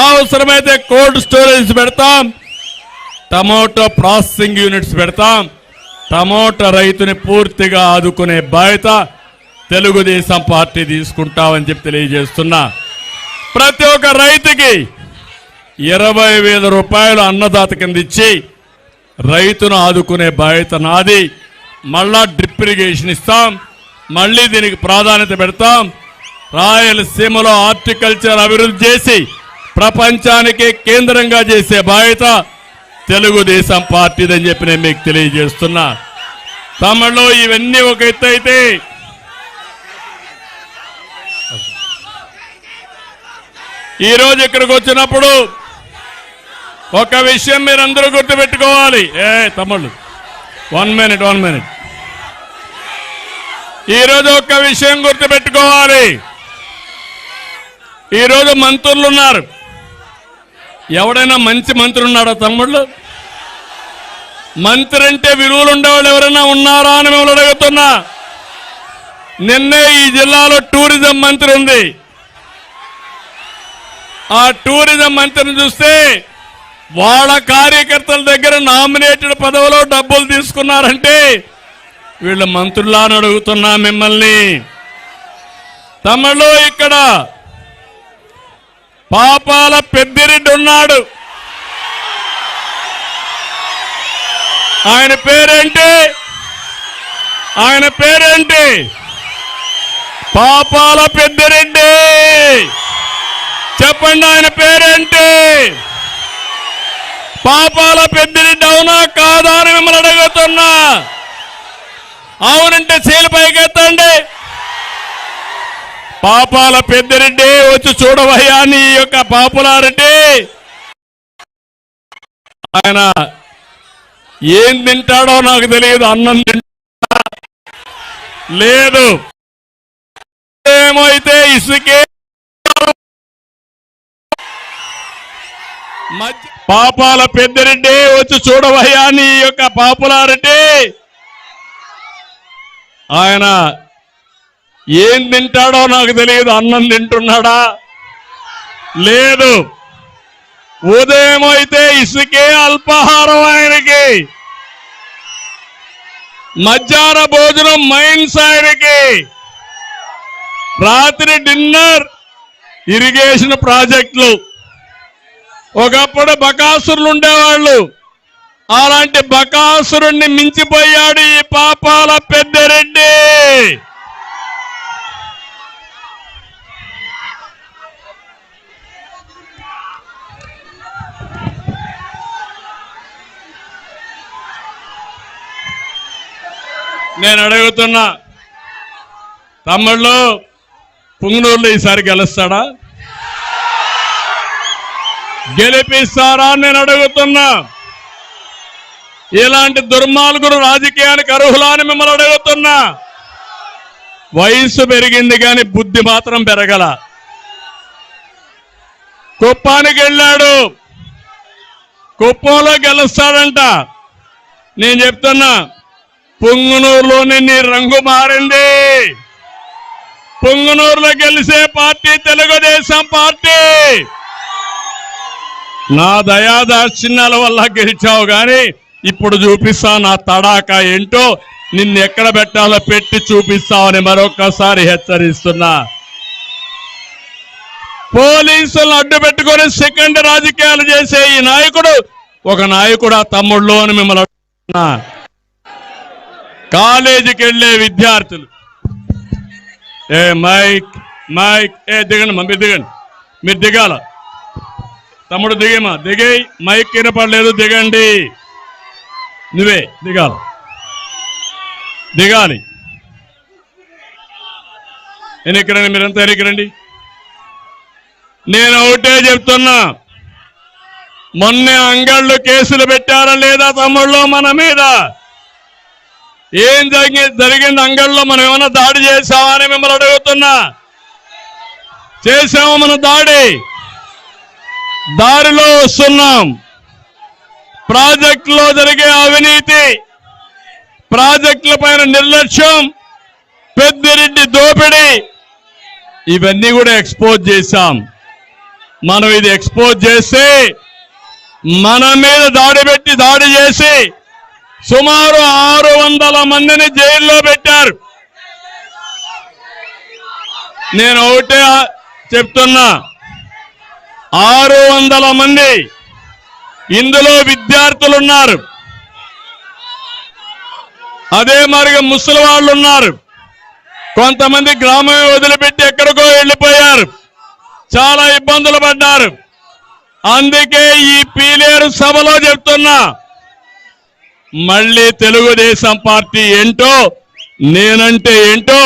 అవసరమైతే cold storage పెడతాం tomato processing units పెడతాం టమోటా రైతుని పూర్తిగా ఆదుకునే బాధ్యత తెలుగుదేశం పార్టీ తీసుకుంటామని చెప్పి తెలియజేస్తున్నా. ప్రతి ఒక్క రైతుకి ఇరవై వేల రూపాయలు అన్నదాత కింద ఇచ్చి రైతును ఆదుకునే బాధ్యత నాది. మళ్ళా డ్రిప్ ఇరిగేషన్ ఇస్తాం మళ్ళీ దీనికి ప్రాధాన్యత పెడతాం. రాయలసీమలో హార్టికల్చర్ అభివృద్ధి చేసి ప్రపంచానికి కేంద్రంగా చేసే బాధ్యత తెలుగుదేశం పార్టీదని చెప్పి నేను మీకు తెలియజేస్తున్నా. తమలో ఇవన్నీ ఒక ఎత్తు అయితే ఈరోజు ఇక్కడికి వచ్చినప్పుడు ఒక విషయం మీరందరూ గుర్తుపెట్టుకోవాలి. ఏ తమ్ముళ్ళు వన్ మినిట్ వన్ మినిట్ ఈరోజు ఒక విషయం గుర్తుపెట్టుకోవాలి. ఈరోజు మంత్రులు ఉన్నారు ఎవడైనా మంచి మంత్రి ఉన్నాడా తమ్ముళ్ళు? మంత్రి అంటే విలువలు ఉండేవాళ్ళు ఎవరైనా ఉన్నారా అని మిమ్మల్ని అడుగుతున్నా. నిన్నే ఈ జిల్లాలో టూరిజం మంత్రి ఉంది. ఆ టూరిజం మంత్రిని చూస్తే వాళ్ళ కార్యకర్తల దగ్గర నామినేటెడ్ పదవిలో డబ్బులు తీసుకున్నారంటే వీళ్ళ మంత్రులా అని అడుగుతున్నా మిమ్మల్ని. తమలో ఇక్కడ పాపాల పెద్దిరెడ్డి ఉన్నాడు. ఆయన పేరేంటి? ఆయన పేరేంటి? పాపాల పెద్దిరెడ్డి. చెప్పండి ఆయన పేరేంటి? పాపాల పెద్దిరెడ్డి అవునా కాదా అని మిమ్మల్ని అడుగుతున్నా. అవునంటే చీల పైకెత్తండి. పాపాల పెద్దరెడ్డి వచ్చి చూడవయ్యా నీ యొక్క పాపులారెడ్డి. ఆయన ఏం తింటాడో నాకు తెలియదు అన్నం తింటా లేదు. ఏమైతే ఇసుకే? పాపాల పెద్దరెడ్డి వచ్చి చూడవయ్యా నీ యొక్క పాపులారెడ్డి. ఆయన ఏం తింటాడో నాకు తెలియదు అన్నం తింటున్నాడా? లేదు. ఉదయం అయితే ఇసుకే అల్పాహారం ఆయనకి. మధ్యాహ్న భోజనం మైన్స్ ఆయనకి. రాత్రి డిన్నర్ ఇరిగేషన్ ప్రాజెక్టులు. ఒకప్పుడు బకాసురులు ఉండేవాళ్ళు. అలాంటి బకాసురుణ్ణి మించిపోయాడు ఈ పాపాల పెద్దరెడ్డి నేను అడుగుతున్నా తమ్ముళ్ళు పుంగనూరులో ఈసారి గెలుస్తాడా? గెలిపిస్తారా నేను అడుగుతున్నా. ఇలాంటి దుర్మార్గులు రాజకీయానికి అర్హులా అని మిమ్మల్ని అడుగుతున్నా. వయసు పెరిగింది కానీ బుద్ధి మాత్రం పెరగల. కుప్పానికి వెళ్ళాడు. కుప్పంలో గెలుస్తాడంట. నేను చెప్తున్నా పుంగునూరులోని నీ రంగు మారింది. పొంగునూరులో గెలిసే పార్టీ తెలుగుదేశం పార్టీ. నా దయాదాక్షిణ్యాల వల్ల గెలిచావు కానీ ఇప్పుడు చూపిస్తా నా తడాక ఏంటో నిన్ను ఎక్కడ పెట్టాలో పెట్టి చూపిస్తామని మరొకసారి హెచ్చరిస్తున్నా. పోలీసులను అడ్డు పెట్టుకొని సెకండ్ రాజకీయాలు చేసే ఈ నాయకుడు ఒక నాయకుడు ఆ తమ్ముళ్ళు అని మిమ్మల్ని కాలేజీకి వెళ్ళే విద్యార్థులు. ఏ మైక్ మైక్ ఏ దిగండి మమ్మీ దిగండి. మీరు దిగాల? తమ్ముడు దిగేమా? దిగే మైక్ వినపడలేదు దిగండి. నువ్వే దిగాల. దిగాలి. ఎన్నికరండి మీరంతా ఎన్నికరండి? నేను ఒకటే చెప్తున్నా. మొన్నే అంగళ్ళు కేసులు పెట్టారా లేదా తమ్ముళ్ళు మన మీద? ఏం జరిగి జరిగింది అంగళ్ళలో మనం ఏమైనా దాడి చేశామా అని మిమ్మల్ని అడుగుతున్నా. చేశాము మన దాడి? దారిలో వస్తున్నాం. ప్రాజెక్టులో జరిగే అవినీతి ప్రాజెక్టుల పైన నిర్లక్ష్యం పెద్దిరెడ్డి దోపిడీ ఇవన్నీ కూడా ఎక్స్పోజ్ చేశాం. మనం ఇది ఎక్స్పోజ్ చేస్తే మన మీద దాడి పెట్టి దాడి చేసి సుమారు ఆరు వందల మందిని జైల్లో పెట్టారు. నేను ఒకటే చెప్తున్నా ఆరు వందల మంది ఇందులో విద్యార్థులు ఉన్నారు అదే మరిగా ముసలి వాళ్ళు ఉన్నారు కొంతమంది గ్రామం వదిలిపెట్టి ఎక్కడికో వెళ్ళిపోయారు. చాలా ఇబ్బందులు పడ్డారు. అందుకే ఈ పీలేరు సభలో చెప్తున్నా మళ్ళీ తెలుగుదేశం పార్టీ ఏంటో నేనంటే ఏంటో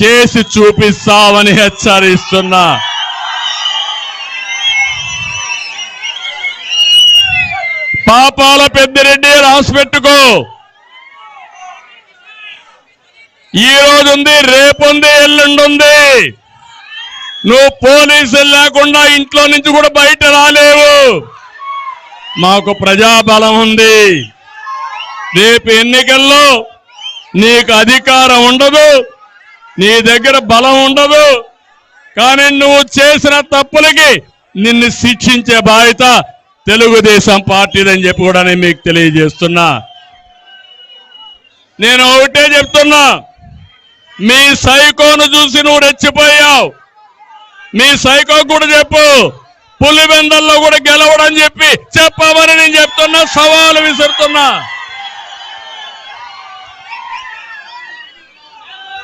చేసి చూపిస్తామని హెచ్చరిస్తున్నా. పాపాల పెద్దిరెడ్డి రాసి పెట్టుకో ఈ రోజు ఉంది రేపు ఎల్లుండి ఉంది నువ్వు పోలీసులు లేకుండా ఇంట్లో నుంచి కూడా బయట రాలేవు. మాకు ప్రజాబలం ఉంది. రేపు ఎన్నికల్లో నీకు అధికారం ఉండదు నీ దగ్గర బలం ఉండదు. కానీ నువ్వు చేసిన తప్పులకి నిన్ను శిక్షించే బాధ్యత తెలుగుదేశం పార్టీదని చెప్పి కూడా నేను మీకు తెలియజేస్తున్నా. నేను ఒకటే చెప్తున్నా మీ సైకోను చూసి నువ్వు రెచ్చిపోయావు. మీ సైకో కూడా చెప్పు పులివెందల్లో కూడా గెలవడం చెప్పి చెప్పమని నేను చెప్తున్నా సవాలు విసురుతున్నా.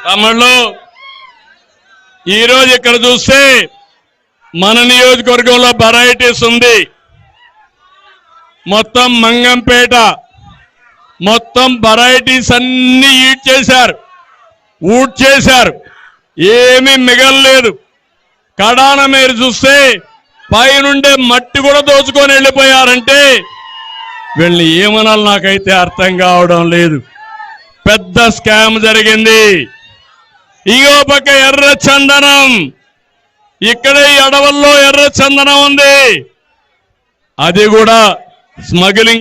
తమిళ్ళు ఈరోజు ఇక్కడ చూస్తే మన నియోజకవర్గంలో వెరైటీస్ ఉంది. మొత్తం మంగంపేట మొత్తం వెరైటీస్ అన్ని ఈడ్ చేశారు ఊట్ చేశారు ఏమీ మిగలలేదు. కడాన మీరు చూస్తే పైనుండే మట్టి కూడా దోచుకొని వెళ్ళిపోయారంటే వీళ్ళని ఏమనాలి నాకైతే అర్థం కావడం లేదు. పెద్ద స్కామ్ జరిగింది. ఇగో పక్క ఎర్ర చందనం. ఇక్కడే ఈ అడవుల్లో ఎర్ర చందనం ఉంది. అది కూడా స్మగ్లింగ్